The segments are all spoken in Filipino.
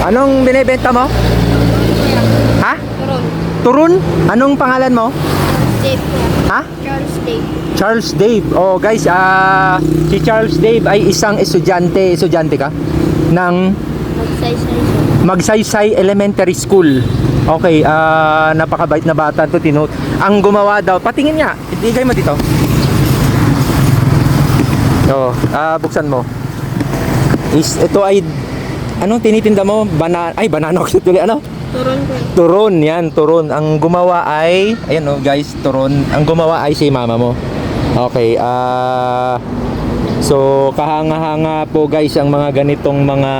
Anong binibenta mo? Ha? Turon. Turun? Anong pangalan mo? Dave. Ha? Charles Dave. Charles Dave. Oh, guys, ah si Charles Dave ay isang estudyante, estudyante ka ng Magsaysay. Magsaysay Elementary School. Okay, ah napakabait na bata to tinote. Ang gumawa daw, patingin nga. Ibigay mo dito. Oh, ah buksan mo. Is ito ay anong tinitinda mo? Banana ay banana ko tuloy ano? Turon po. Turon, yan, turon. Ang gumawa ay, ayan oh, guys, turon. Ang gumawa ay si mama mo. Okay, ah So, kahanga-hanga po guys ang mga ganitong mga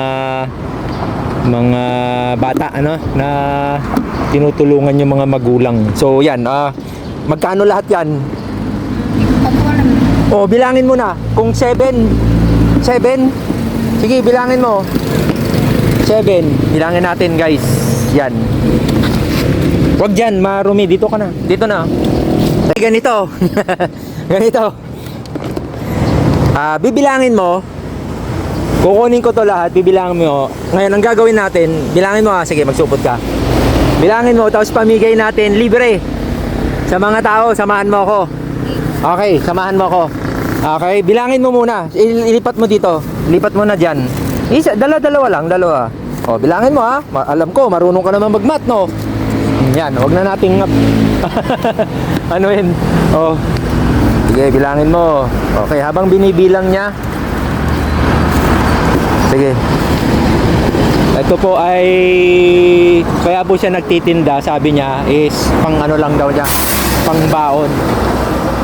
mga bata ano na tinutulungan yung mga magulang. So, yan, ah magkano lahat 'yan? Ako. Oh, bilangin mo na. Kung 7 7 Sige, bilangin mo. 7. Bilangin natin, guys. Yan. Wag diyan, marumi dito ka na. Dito na. Ay, ganito. ganito. Ah, bibilangin mo. Kukunin ko to lahat, bibilangin mo. Ngayon, ang gagawin natin, bilangin mo ha. Sige, magsupot ka. Bilangin mo, tapos pamigay natin libre. Sa mga tao, samahan mo ako. Okay, samahan mo ako. Okay, bilangin mo muna. Il- ilipat mo dito. Lipat mo na dyan. Isa, dala-dalawa lang, dalawa. O, bilangin mo ha. Ma- alam ko, marunong ka naman magmat, no? Yan, wag na nating ano yun? Oh. Sige, bilangin mo. Okay, habang binibilang niya. Sige. Ito po ay kaya po siya nagtitinda, sabi niya is pang ano lang daw niya, pang baon.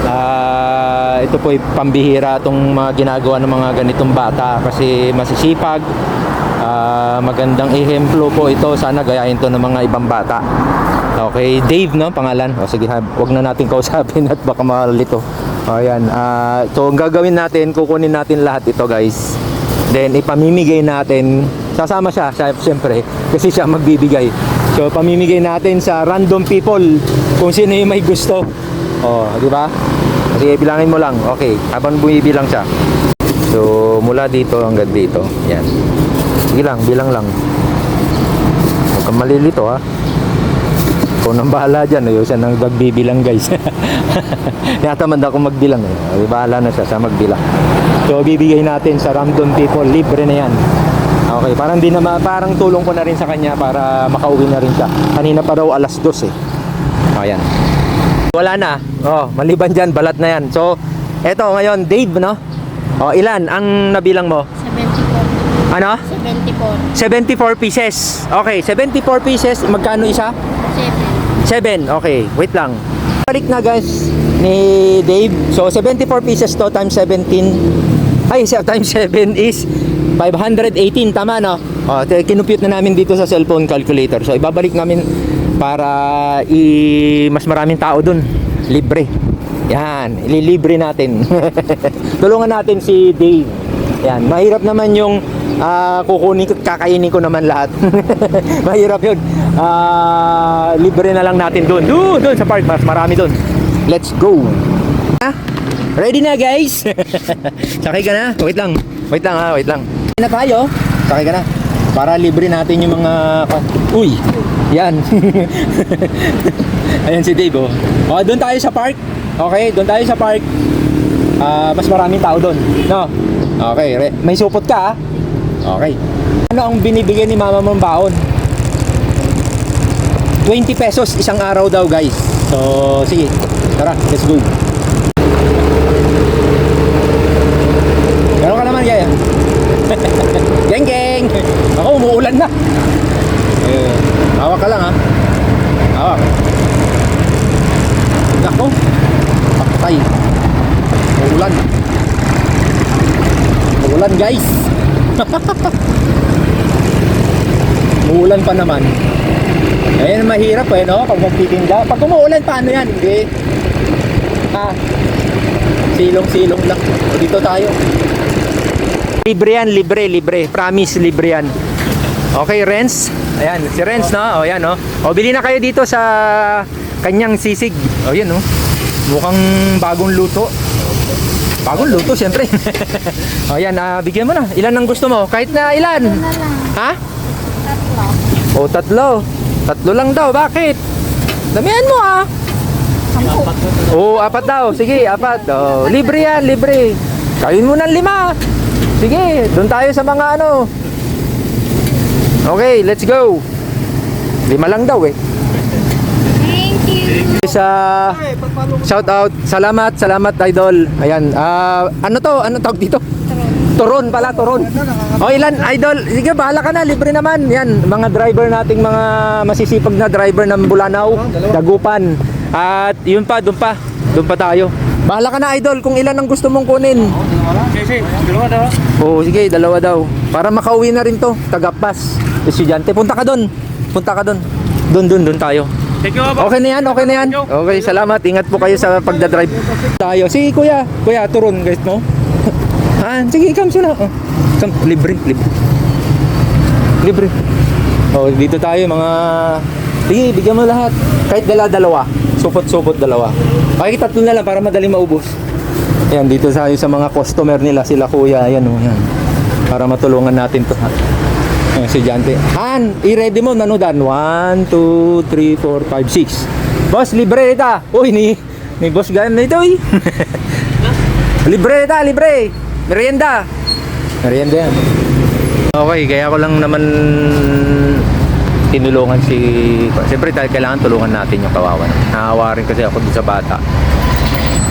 Ah, ito po ay pambihira itong mga ginagawa ng mga ganitong bata kasi masisipag. Ah, magandang ehemplo po ito. Sana gayahin to ng mga ibang bata. Okay, Dave no pangalan. O sige, wag na natin kausapin at baka malito. O yan. Ah, so ang gagawin natin, kukunin natin lahat ito, guys. Then ipamimigay natin. Sasama siya, siya siyempre, kasi siya magbibigay. So pamimigay natin sa random people kung sino yung may gusto. Oh, di ba? Sige, bilangin mo lang. Okay, habang bumibilang siya. So, mula dito hanggang dito. Yan. Sige lang, bilang lang. Huwag kang malilito ha. Ikaw nang bahala dyan. Ayaw siya nang nagbibilang guys. Natamad ako magbilang eh. Ay, bahala na siya sa magbilang. So, bibigay natin sa random people. Libre na yan. Okay, parang di na parang tulong ko na rin sa kanya para makauwi na rin siya. Kanina pa daw alas 2 eh. Ayan. Wala na. Oh, maliban dyan, balat na yan. So, eto ngayon, Dave, no? Oh, ilan ang nabilang mo? 74. Ano? 74. 74 pieces. Okay, 74 pieces. Magkano isa? 7. 7. Okay, wait lang. Balik na guys ni Dave. So, 74 pieces to times 17. Ay, times 7 is 518. Tama, no? O, te- kinumpute na namin dito sa cellphone calculator. So, ibabalik namin para i mas maraming tao dun. Libre. Yan, ililibre natin. Tulungan natin si Dave. Yan, mahirap naman yung ah, kukunin ko, kakainin ko naman lahat. mahirap yun. Ah, libre na lang natin doon. Doon, doon sa park, mas marami doon. Let's go. Ah, ready na guys? Sakay ka na? Wait lang. Wait lang ha, wait lang. Sakay na tayo. Sakay ka na. Para libre natin yung mga... Uy! Yan. Ayan si Dave oh. Oh, doon tayo sa park. Okay, doon tayo sa park. Ah, mas maraming tao doon. No? Okay, may supot ka ah. Okay. Ano ang binibigay ni mama mong baon? 20 pesos isang araw daw guys. So, sige. Tara, let's go. Meron ka naman kaya? geng geng! Ako, umuulan na. Eh, hawak ka lang ha. Hawak. Nako. Patay. Umuulan. Umuulan guys. Umuulan pa naman. Ayan, mahirap eh, no? Pag magtitinda. Pag umuulan, paano yan? Hindi. Ha? Silong-silong lang. Dito tayo. Libre yan, libre, libre. Promise, libre yan. Okay, Renz. Ayan, si Renz, no? O, yan, no? O, bili na kayo dito sa kanyang sisig. O, yan, no? Mukhang bagong luto. Bagong luto, siyempre. o, yan, ah, bigyan mo na. Ilan ang gusto mo? Kahit na ilan. Na. Ha? Tatlo. O, tatlo. Tatlo lang daw. Bakit? Damihan mo ah. Sampu. Oo, apat daw. Sige, apat. Oh, libre yan, libre. Kawin mo ng lima. Sige, doon tayo sa mga ano. Okay, let's go. Lima lang daw eh. Sa shout out, salamat, salamat idol. Ayan, ah, ano to? Ano tawag dito? Turon pala, turon. O ilan, idol? Sige, bahala ka na, libre naman. Yan, mga driver nating mga masisipag na driver ng Bulanao, Dagupan. At yun pa, doon pa. Doon pa tayo. Bahala ka na, idol, kung ilan ang gusto mong kunin. Sige, dalawa daw. Oo, sige, dalawa daw. Para makauwi na rin to, tagapas. Estudyante, punta ka doon. Punta ka doon. Doon, doon, doon tayo. Thank you, Boss. Okay na yan, okay na yan. Okay, salamat. Ingat po kayo sa pagdadrive. Tayo. Sige, kuya. Kuya, turon, guys, no? ah, sige, come sila. Oh. Come, libre, libre. Libre. Oh, dito tayo, mga... Sige, bigyan mo lahat. Kahit dala-dalawa. Supot-supot dalawa. Okay, tatlo na lang para madali maubos. Yan, dito tayo sa mga customer nila. Sila kuya, yan oh, yan. Para matulungan natin to. Ang estudyante. Han, i-ready mo, nanodan. 1, 2, 3, 4, 5, 6. Boss, libre ita. Uy, ni, ni boss ganyan na ito eh. libre ita, libre. Merienda. Merienda yan. Okay, kaya ko lang naman tinulungan si... Siyempre, dahil kailangan tulungan natin yung kawawa. Naawa rin kasi ako dun sa bata.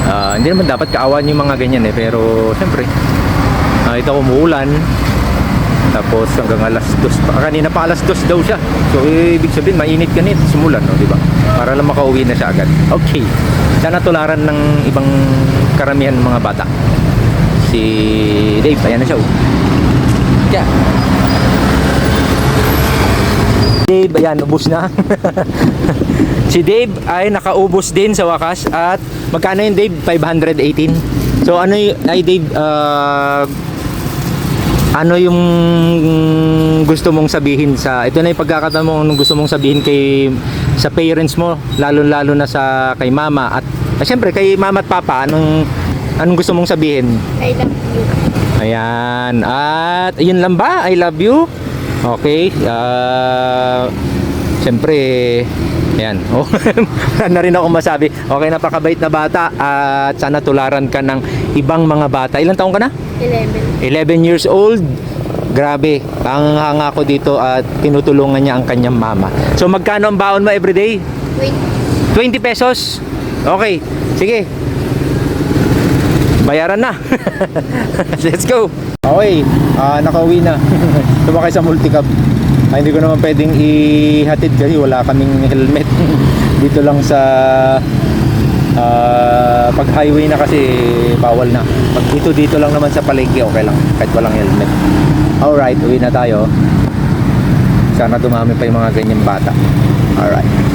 Ah, hindi naman dapat kaawan yung mga ganyan eh, pero siyempre, ah, ito umuulan, tapos hanggang alas dos pa. Kanina pa alas dos daw siya. So, eh, ibig sabihin, mainit kanina. Simulan, no? di ba? Para lang makauwi na siya agad. Okay. Sana tularan ng ibang karamihan mga bata. Si Dave, ayan na siya. Oh. Yeah. Dave, ayan, ubus na. si Dave ay nakaubos din sa wakas at magkano yung Dave? 518. So ano y- ay Dave, ah, ano yung gusto mong sabihin sa ito na yung pagkakataon mo anong gusto mong sabihin kay sa parents mo lalo lalo na sa kay mama at ah, syempre kay mama at papa anong anong gusto mong sabihin? I love you. ayan at yun lang ba? I love you? Okay ah syempre ayan oh wala na rin ako masabi. Okay napakabait na bata at sana tularan ka ng ibang mga bata. Ilang taong ka na 11. 11 years old. Grabe, hanga ako dito at tinutulungan niya ang kanyang mama. So magkano ang baon mo everyday? Wait. 20 pesos. Okay, sige. Bayaran na. Let's go. Okay, ah nakauwi na. Tumakay sa multicab. Ay, hindi ko naman pwedeng ihatid kasi wala kaming helmet. dito lang sa pag highway na kasi bawal na. Pag dito dito lang naman sa palengke okay lang kahit walang helmet. Alright, uwi na tayo. Sana dumami pa yung mga ganyan bata. Alright.